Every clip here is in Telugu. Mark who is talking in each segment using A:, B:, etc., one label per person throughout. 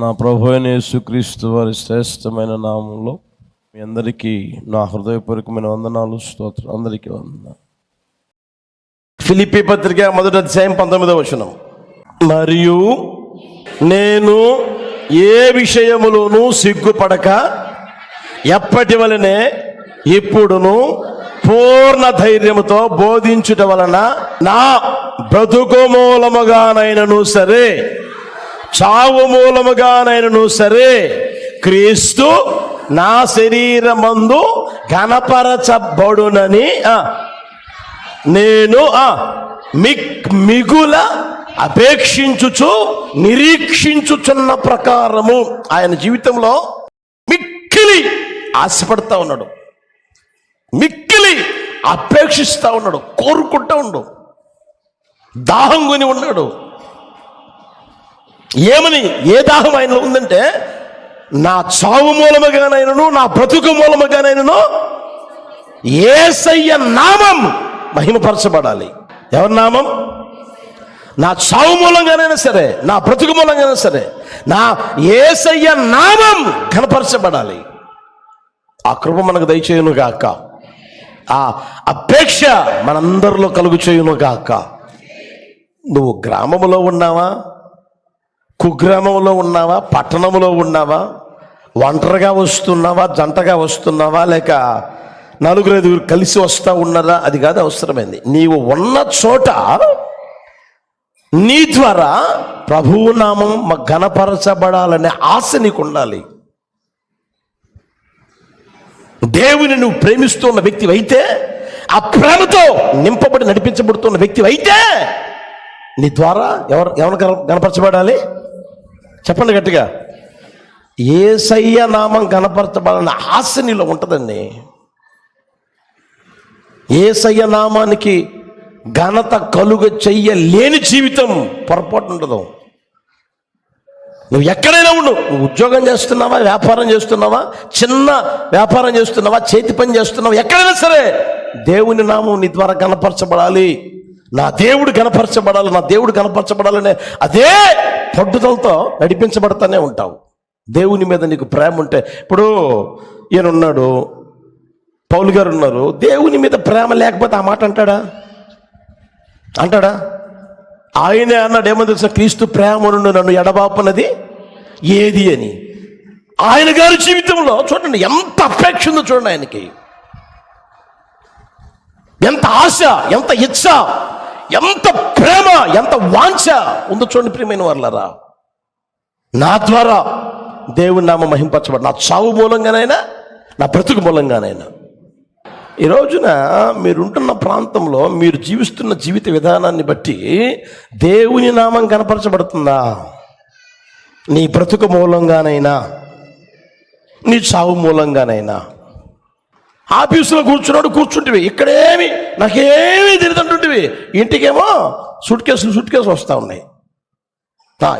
A: మన ప్రభు అయిన యేసుక్రీస్తు వారి శ్రేష్టమైన నామంలో మీ అందరికీ నా హృదయపూర్వకమైన వందనాలు స్తోత్రం అందరికీ వందన ఫిలిపి పత్రిక మొదటి అధ్యాయం పంతొమ్మిదవ వచనం. మరియు నేను ఏ విషయములోనూ సిగ్గుపడక ఎప్పటి వలనే ఇప్పుడును పూర్ణ ధైర్యముతో బోధించుట వలన నా బ్రతుకు మూలముగానైనను సరే. చావు మూలముగానైనను సరే క్రీస్తు నా శరీరమందు ఘనపరచబడునని ఆ, నేను ఆ, మిక్ మిగుల అపేక్షించుచు నిరీక్షించుచున్న ప్రకారము ఆయన జీవితంలో మిక్కిలి ఆశపడతా ఉన్నాడు. మిక్కిలి అపేక్షిస్తా ఉన్నాడు కోరుకుంటా ఉండు దాహం కొని ఉన్నాడు. ఏమని? ఏ దాహం ఆయనలో ఉందంటే నా చావు మూలముగానైనను నా బ్రతుకు మూలముగానైనను ఏసయ్య నామం మహిమపరచబడాలి. ఎవరి నామం? నా చావు మూలంగానైనా సరే నా బ్రతుకు మూలంగానైనా సరే నా ఏసయ్య నామం కనపరచబడాలి ఆ కృప మనకు దయచేయును గాక ఆ అపేక్ష మనందరిలో కలుగు చేయును గాక నువ్వు గ్రామములో ఉన్నావా? కుగ్రామంలో ఉన్నావా? పట్టణంలో ఉన్నావా? ఒంటరిగా వస్తున్నావా? జంటగా వస్తున్నావా? లేక నలుగురు ఐదుగురు కలిసి వస్తా ఉన్నారా అది కాదు అవసరమైంది. నీవు ఉన్న చోట నీ ద్వారా ప్రభువు నామం ఘనపరచబడాలనే ఆశ నీకు ఉండాలి దేవుని నువ్వు ప్రేమిస్తున్న వ్యక్తి అయితే ఆ ప్రేమతో నింపబడి నడిపించబడుతున్న వ్యక్తి అయితే నీ ద్వారా ఎవరు ఎవరు గన- గనపరచబడాలి? చెప్పండి గట్టిగా. ఏసయ్య నామం కనపరచబడాలన్న ఆశ నీలో ఉంటుందండి. ఏసయ్య నామానికి ఘనత కలుగ చెయ్యలేని జీవితం పొరపాటు ఉండదు. నువ్వు ఎక్కడైనా ఉండు. నువ్వు ఉద్యోగం చేస్తున్నావా వ్యాపారం చేస్తున్నావా చిన్న వ్యాపారం చేస్తున్నావా చేతి పని చేస్తున్నావా ఎక్కడైనా సరే దేవుని నామం నీ ద్వారా కనపరచబడాలి. నా దేవుడు కనపరచబడాలి నా దేవుడు కనపరచబడాలనే అదే పట్టుదలతో నడిపించబడతానే ఉంటావు. దేవుని మీద నీకు ప్రేమ ఉంటే ఇప్పుడు ఈయన ఉన్నాడు పౌలు గారు ఉన్నారు దేవుని మీద ప్రేమ లేకపోతే ఆ మాట అంటాడా? అంటాడా? ఆయనే అన్నాడు ఏమో తెలుసా? క్రీస్తు ప్రేమ నుండి నన్ను ఎడబాపనది ఏది అని. ఆయన గారి జీవితంలో చూడండి ఎంత అపేక్ష ఉందో చూడండి ఆయనకి. ఎంత ఆశ ఎంత ఇచ్చ. ఎంత ప్రేమ ఎంత వాంఛ ఉందో చూడండి ప్రియమైన వాళ్ళరా నా ద్వారా దేవుని నామ మహింపరచబడి నా చావు మూలంగానైనా నా బ్రతుకు మూలంగానైనా. ఈ రోజున మీరుంటున్న ప్రాంతంలో మీరు జీవిస్తున్న జీవిత విధానాన్ని బట్టి దేవుని నామం కనపరచబడుతుందా? నీ బ్రతుకు మూలంగానైనా నీ చావు మూలంగానైనా. ఆఫీసులో కూర్చున్నాడు కూర్చుంటివి. ఇక్కడేమి నాకేమీ తెలియదంటుంటివి ఇంటికేమో సూట్ కేసులు సూట్ కేసులు వస్తూ ఉన్నాయి.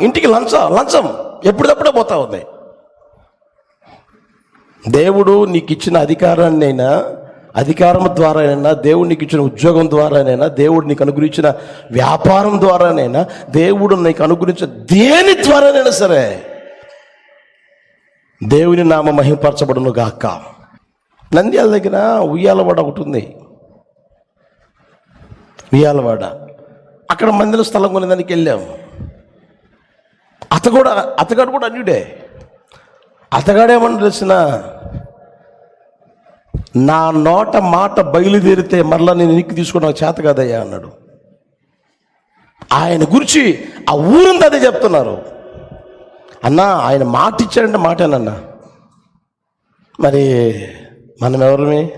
A: ఇంటికి లంచం లంచం ఎప్పుడప్పుడే పోతా ఉంది. దేవుడు నీకు ఇచ్చిన అధికారాన్నైనా అధికారం ద్వారానైనా దేవుడు నీకు ఇచ్చిన ఉద్యోగం ద్వారానైనా దేవుడు నీకు అనుగ్రహించిన వ్యాపారం ద్వారానైనా దేవుడు నీకు అనుగ్రహించిన దేని ద్వారానైనా సరే దేవుని నామ మహిమపరచబడును గాక నంద్యాల దగ్గర ఉయ్యాలవాడ ఒకటి ఉంది. ఉయ్యాలవాడ. అక్కడ మందిర స్థలం కొని దానికి వెళ్ళాం. అత కూడా అతగాడు కూడా అన్యుడే. అతగాడేమని తెలిసిన నా నోట మాట బయలుదేరితే మరలా నేను ఎనికి తీసుకున్న చేత కాదయ్యా అన్నాడు. ఆయన గురించి ఆ ఊరంతా అదే చెప్తున్నారు. అన్నా ఆయన మాట ఇచ్చాడంటే మాటేనన్నా. మరి మనం ఎవరిమి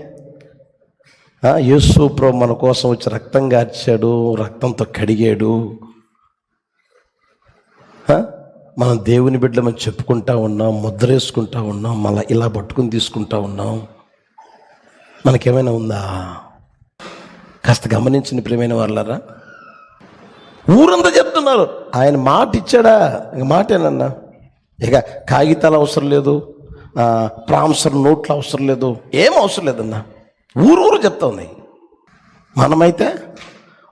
A: యేసు ప్రభు మన కోసం వచ్చి రక్తం గార్చాడు రక్తంతో కడిగాడు. మనం దేవుని బిడ్డమని చెప్పుకుంటా ఉన్నాం ముద్రేసుకుంటా ఉన్నాం మళ్ళీ ఇలా పట్టుకుని తీసుకుంటా ఉన్నాం. మనకేమైనా ఉందా? కాస్త గమనించిన ప్రియమైన వాళ్ళరా ఊరంతా చెప్తున్నారు. ఆయన మాట ఇచ్చాడా ఇక మాటేనన్నా. ఇక కాగితాలు అవసరం లేదు. ప్రాంసర్ నోట్లు అవసరం లేదు. ఏం అవసరం లేదన్నా? ఊరు ఊరు చెప్తా మనమైతే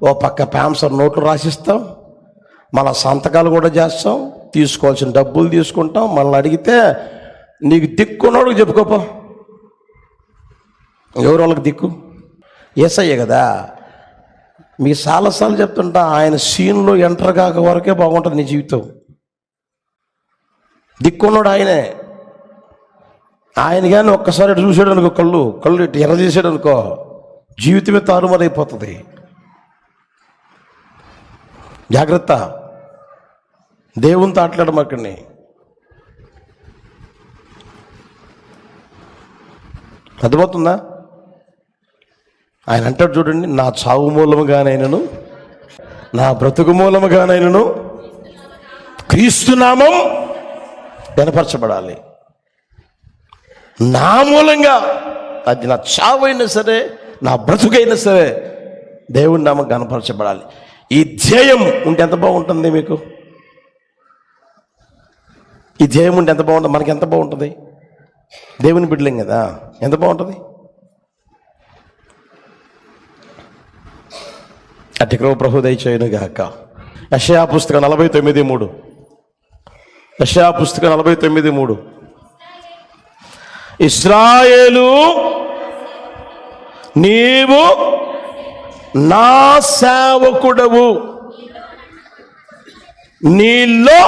A: ఓ పక్క ప్యాంసర్ నోట్లు రాసిస్తాం మన సంతకాలు కూడా చేస్తాం తీసుకోవాల్సిన డబ్బులు తీసుకుంటాం మనల్ని అడిగితే నీకు దిక్కున్నోడికి చెప్పుకోపో. ఎవరు వాళ్ళకి దిక్కు? ఏసయ్య కదా మీ సాలసాలు చెప్తుంటా ఆయన సీన్లో ఎంటర్ కాక వరకే బాగుంటుంది నీ జీవితం. దిక్కున్నాడు ఆయనే. ఆయన కానీ ఒక్కసారి ఇటు చూసాడు అనుకో కళ్ళు కళ్ళు ఇటు ఎర్ర చేసాడు అనుకో జీవితమే తారుమారైపోతుంది. జాగ్రత్త. దేవునితో ఆటలాడమాకండి అర్థమవుతుందా? ఆయన అంటాడు చూడండి నా చావు మూలముగానైనను నా బ్రతుకు మూలముగానైనను క్రీస్తునామం కనపరచబడాలి నా మూలంగా అది నా చావైనా సరే నా బ్రతుకైనా సరే దేవుని నామం కనపరచబడాలి ఈ ధ్యేయం ఉంటే ఎంత బాగుంటుంది మీకు? ఈ ధ్యేయం ఉంటే ఎంత బాగుంటుంది? మనకి ఎంత బాగుంటుంది? దేవుని బిడ్డలేం కదా? ఎంత బాగుంటుంది? అట్టి కృప ప్రభు దయచేయను గాక. యషయా పుస్తకం నలభై తొమ్మిది మూడు. యషయా పుస్తకం నలభై తొమ్మిది మూడు. ఇస్రాయేలు నీవు నా సేవకుడవు. నీలో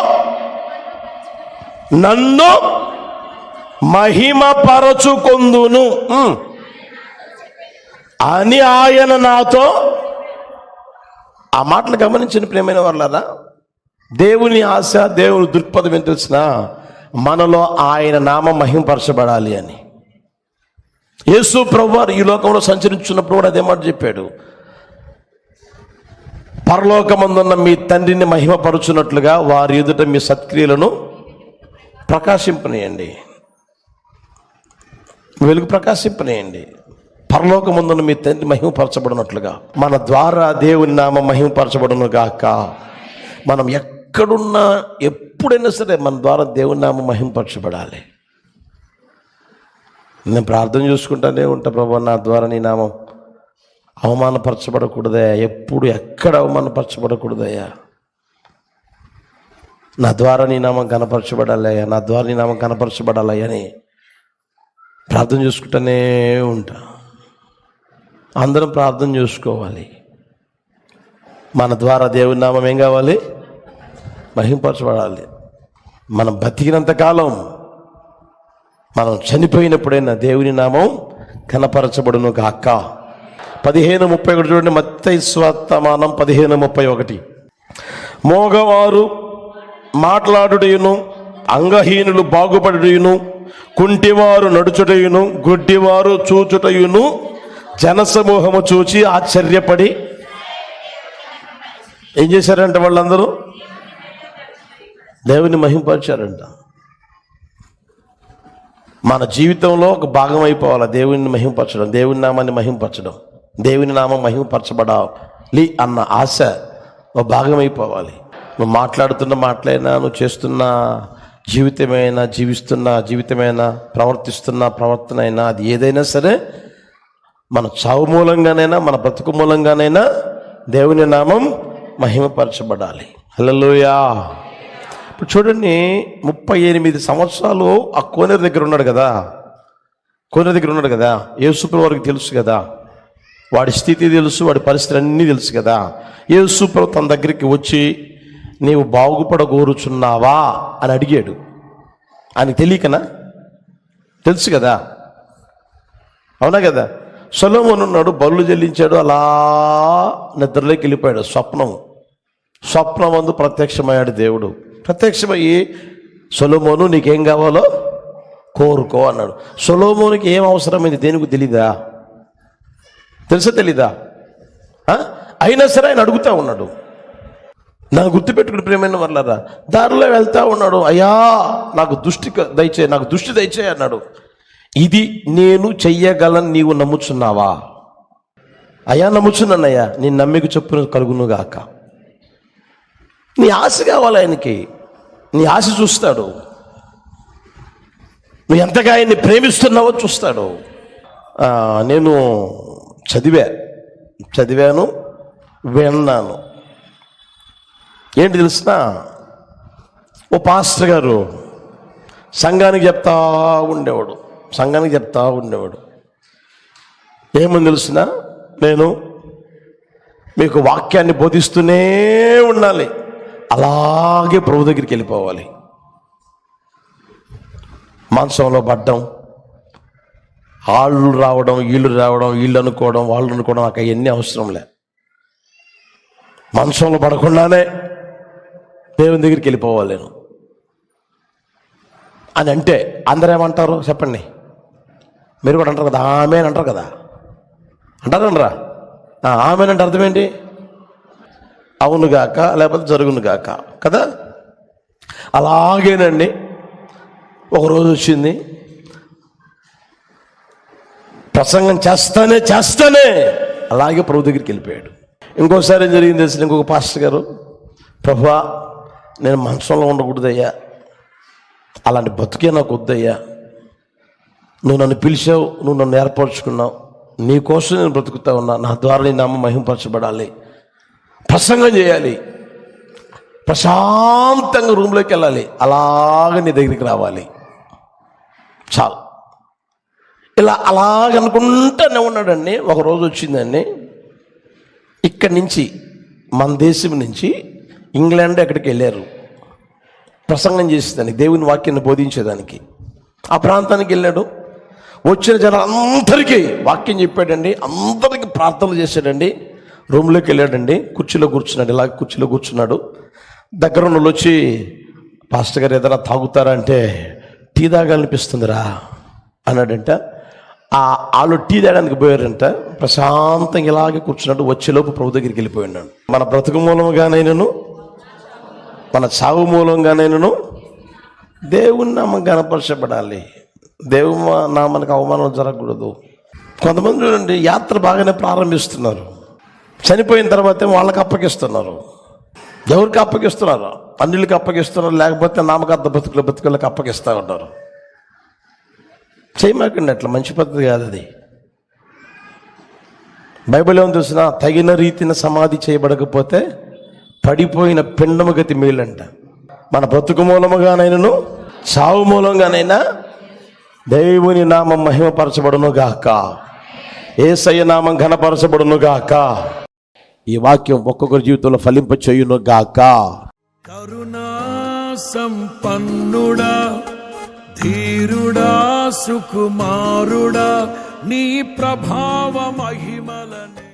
A: నన్ను మహిమపరచుకొందును. అని ఆయన నాతో ఆ మాటలు గమనించిన ప్రేమైన వాళ్ళరా దేవుని ఆశ దేవుని దృక్పథం ఏం తెలిసినా? మనలో ఆయన నామం మహింపరచబడాలి అని. యేసు ప్రభువారు ఈ లోకంలో సంచరించున్నప్పుడు కూడా అదే మాట చెప్పాడు. పరలోకమందున్న మీ తండ్రిని మహిమపరుచున్నట్లుగా వారి ఎదుట మీ సత్క్రియలను ప్రకాశింపనేయండి. వెలుగు ప్రకాశింపనేయండి. పరలోకమందున్న మీ తండ్రి మహిమపరచబడినట్లుగా మన ద్వారా దేవుని నామ మహిమపరచబడును గాక మనం ఎక్కడున్నా ఎప్పుడైనా సరే మన ద్వారా దేవుని నామం మహింపరచబడాలి. నేను ప్రార్థన చూసుకుంటానే ఉంటా ప్రభు నా ద్వారా నీ నామం అవమానపరచబడకూడదయ్యా. ఎప్పుడు ఎక్కడ అవమానపరచబడకూడదయ్యా. నా ద్వారా నీ నామం కనపరచబడాలయ్యా. నా ద్వారా నీ నామం కనపరచబడాలయ్యా అని ప్రార్థన చూసుకుంటూనే ఉంటా. అందరం ప్రార్థన చేసుకోవాలి. మన ద్వారా దేవుని నామం ఏం కావాలి? మహింపరచబడాలి. మనం బతికినంత కాలం మనం చనిపోయినప్పుడైనా దేవుని నామం కనపరచబడును గాక. పదిహేను ముప్పై ఒకటి చూడండి మత్తై స్వర్తమానం పదిహేను ముప్పై ఒకటి. మోగవారు మాట్లాడుటయును అంగహీనులు బాగుపడుటయును కుంటివారు నడుచుటయును గుడ్డివారు చూచుటయును జనసమూహము చూచి ఆశ్చర్యపడి ఏం చేశారంటే వాళ్ళందరూ? దేవుని మహింపరిచారంట. మన జీవితంలో ఒక భాగం అయిపోవాలి. దేవుని మహింపరచడం దేవుని నామాన్ని మహింపరచడం దేవుని నామం మహింపరచబడాలి అన్న ఆశ ఒక భాగం అయిపోవాలి. నువ్వు మాట్లాడుతున్న మాటలైనా నువ్వు చేస్తున్న జీవితమైనా జీవిస్తున్న జీవితమైనా ప్రవర్తిస్తున్న ప్రవర్తన అయినా అది ఏదైనా సరే మన చావు మూలంగానైనా మన బ్రతుకు మూలంగానైనా దేవుని నామం మహిమపరచబడాలి. హలోయా ఇప్పుడు చూడండి ముప్పై ఎనిమిది సంవత్సరాలు ఆ కోనేరు దగ్గర ఉన్నాడు కదా. కోనేరు దగ్గర ఉన్నాడు కదా. యేసుప్రభు వారికి తెలుసు కదా. వాడి స్థితి తెలుసు వాడి పరిస్థితి అన్నీ తెలుసు కదా. యేసుప్రభు తన దగ్గరికి వచ్చి నీవు బాగుపడగోరుచున్నావా? అని అడిగాడు. అని తెలియకనా? తెలుసు కదా. అవునా కదా? సొలోమోన్ ఉన్నాడు బళ్ళు చెల్లించాడు అలా నిద్రలోకి వెళ్ళిపోయాడు. స్వప్నం. స్వప్నం అందు ప్రత్యక్షమయ్యాడు దేవుడు. ప్రత్యక్షమయ్యి సొలోమోను నీకేం కావాలో కోరుకో అన్నాడు. సొలోమోనికి ఏం అవసరమైంది దేనికి తెలీదా? తెలుసా తెలీదా? అయినా సరే ఆయన అడుగుతా ఉన్నాడు. నన్ను గుర్తుపెట్టుకుని ప్రేమైన వర్లరా దారిలో వెళ్తా ఉన్నాడు. అయ్యా నాకు దృష్టి దయచే నాకు దృష్టి దయచే అన్నాడు. ఇది నేను చెయ్యగలను నీవు నమ్ముచున్నావా? అయ్యా నమ్ముచున్నానయ్యా నీ నమ్మిక చొప్పున కలుగునుగాక. నీ ఆశ కావాలి ఆయనకి? నీ ఆశ చూస్తాడు. నువ్వు ఎంతగా ఆయన్ని ప్రేమిస్తున్నావో చూస్తాడు. నేను చదివా. చదివాను విన్నాను. ఏంటి తెలిసిన ఓ పాస్టర్ గారు సంఘానికి చెప్తా ఉండేవాడు. సంఘానికి చెప్తా ఉండేవాడు. ఏమని తెలిసిన? నేను మీకు వాక్యాన్ని బోధిస్తూనే ఉండాలి. అలాగే ప్రభు దగ్గరికి వెళ్ళిపోవాలి. మంచంలో పడ్డం వాళ్ళు రావడం వీళ్ళు రావడం వీళ్ళు అనుకోవడం వాళ్ళు అనుకోవడం నాకు అవన్నీ అవసరం లే మంచంలో పడకుండానే దేవుని దగ్గరికి వెళ్ళిపోవాలి నేను. అని అంటే అందరూ ఏమంటారు చెప్పండి? మీరు కూడా అంటారు కదా ఆమె అని అంటారు కదా. అంటారండ్రా? ఆమె అంటే అర్థం ఏంటి? అవునుగాక లేకపోతే జరుగునుగాక కదా? అలాగేనండి. ఒకరోజు వచ్చింది. ప్రసంగం చేస్తానే చేస్తానే. అలాగే ప్రభు దగ్గరికి వెళ్ళిపోయాడు. ఇంకోసారి ఏం జరిగింది తెలిసిన ఇంకొక పాస్టర్ గారు ప్రభువా నేను మంచంలో ఉండకూడదయ్యా. అలాంటి బతుకే నాకు వద్దయ్యా. నువ్వు నన్ను పిలిచావు నువ్వు నన్ను ఏర్పరచుకున్నావు. నీ కోసం నేను బ్రతుకుతా ఉన్నా. నా ద్వారా నీ నామ మహింపరచబడాలి ప్రసంగం చేయాలి. ప్రశాంతంగా రూమ్లోకి వెళ్ళాలి. అలాగ నీ దగ్గరికి రావాలి. చాలు. ఇలా అలాగనుకుంటానే ఉన్నాడండి. ఒక రోజు వచ్చిందండి. ఇక్కడి నుంచి మన దేశం నుంచి ఇంగ్లాండ్ ఎక్కడికి వెళ్ళారు. ప్రసంగం చేసేదానికి దేవుని వాక్యాన్ని బోధించేదానికి. ఆ ప్రాంతానికి వెళ్ళాడు. వచ్చిన జనాలందరికీ వాక్యం చెప్పాడండి. అందరికీ ప్రార్థనలు చేశాడండి. రూమ్లోకి వెళ్ళాడండి. కుర్చీలో కూర్చున్నాడు. ఇలా కుర్చీలో కూర్చున్నాడు. దగ్గర వాళ్ళు వచ్చి పాస్టర్ గారు ఏదైనా తాగుతారా అంటే టీ తాగాలనిపిస్తుందిరా అన్నాడంట. ఆ వాళ్ళు టీ తాగడానికి పోయారంట. ప్రశాంతంగా ఇలాగే కూర్చున్నాడు. వచ్చేలోపు ప్రభు దగ్గరికి వెళ్ళిపోయినాడు మన బ్రతుకు మూలంగానైనాను మన చావు మూలంగానైనను దేవుని నామం గనపరచబడాలి. దేవు నామానికి అవమానం జరగకూడదు. కొంతమంది చూడండి యాత్ర బాగానే ప్రారంభిస్తున్నారు. చనిపోయిన తర్వాత వాళ్ళకి అప్పగిస్తున్నారు. ఎవరికి అప్పగిస్తున్నారు? అన్నిళ్ళకి అప్పగిస్తున్నారు లేకపోతే నామకార్థ బతుకుల బతుకులకు అప్పగిస్తూ ఉంటారు చేయమాకండి అట్లా మంచి పద్ధతి కాదు అది. బైబిల్ ఏమని చూసినా తగిన రీతిన సమాధి చేయబడకపోతే పడిపోయిన పిండము గతి మేలంట. మన బ్రతుకు మూలముగానైనాను చావు మూలంగానైనా దేవుని నామం మహిమపరచబడును గాక ఏసయ్య నామం ఘనపరచబడును గాక ఈ వాక్యం ఒక్కొక్కరి జీవితంలో ఫలింప చేయును గాక.
B: కరుణా సంపన్నుడా ధీరుడా సుకుమారుడా నీ ప్రభావ మహిమలని.